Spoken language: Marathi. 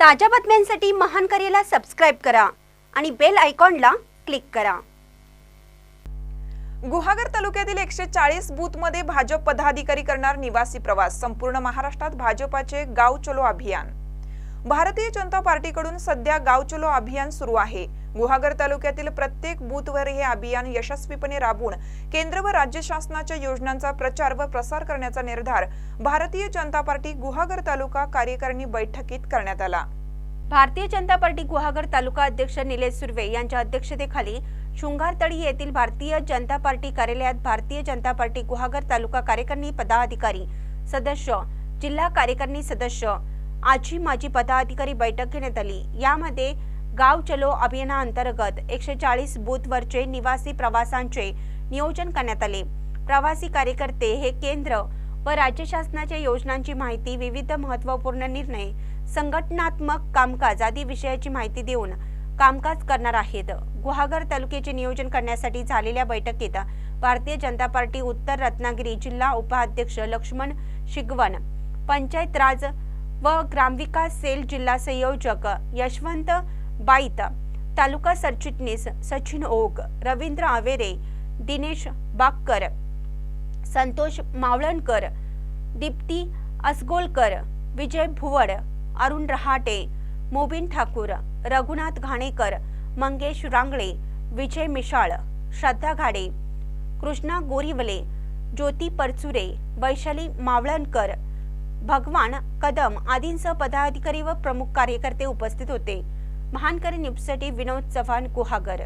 ताज्या बातम्यांसाठी महान करेला सबस्क्राईब करा आणि बेल आयकॉनला क्लिक करा. गुहागर तालुक्यातील एकशे चाळीस बूथमध्ये भाजप पदाधिकारी करणार निवासी प्रवास. संपूर्ण महाराष्ट्रात भाजपाचे गाव चलो अभियान. भारतीय जनता पार्टीकडून सध्या गाव चलो अभियान सुरू आहे. गुहागर तालुक्यातील प्रत्येक बूथवर हे अभियान यशस्वीपणे राबवून केंद्र व राज्य शासनाच्या योजनांचा प्रचार व प्रसार करण्याचा निर्धार भारतीय जनता पार्टी गुहागर तालुका कार्यकारिणी बैठकीत करण्यात आला. भारतीय जनता पार्टी गुहागर तालुका अध्यक्ष निलेश सुर्वे यांच्या अध्यक्षतेखाली शृंगारतळी येथील भारतीय जनता पार्टी कार्यालयात भारतीय जनता पार्टी गुहागर तालुका कार्यकारिणी पदाधिकारी सदस्य जिल्हा कार्यकारिणी सदस्य आजी माजी पदाधिकारी बैठक घेण्यात आली. यामध्ये गाव चलो अभियानाअंतर्गत एकशे चाळीस बूथवरचे निवासी प्रवासांचे नियोजन करण्यात आले. प्रवासी कार्यकर्ते हे केंद्र व राज्य शासनाच्या योजनांची माहिती विविध महत्त्वपूर्ण निर्णय संघटनात्मक कामकाज आदी विषयाची माहिती देऊन कामकाज करणार आहेत. गुहागर तालुक्याचे नियोजन करण्यासाठी झालेल्या बैठकीत भारतीय जनता पार्टी उत्तर रत्नागिरी जिल्हा उपाध्यक्ष लक्ष्मण शिगवण पंचायत राज व ग्रामविकास सेल जिल्हा संयोजक यशवंत बाईत तालुका सरचिटणीस सचिन ओक रवींद्र आवेरे दिनेश बागकर संतोष मावळणकर दीप्ती असगोलकर विजय भुवड अरुण रहाटे मोबिन ठाकूर रघुनाथ घाणेकर मंगेश रांगळे विजय मिशाळ श्रद्धा घाडे कृष्णा गोरिवले ज्योती परचुरे वैशाली मावळणकर भगवान कदम आदींसह पदाधिकारी व प्रमुख कार्यकर्ते उपस्थित होते. महानकरी न्यूजसाठी विनोद चव्हाण गुहागर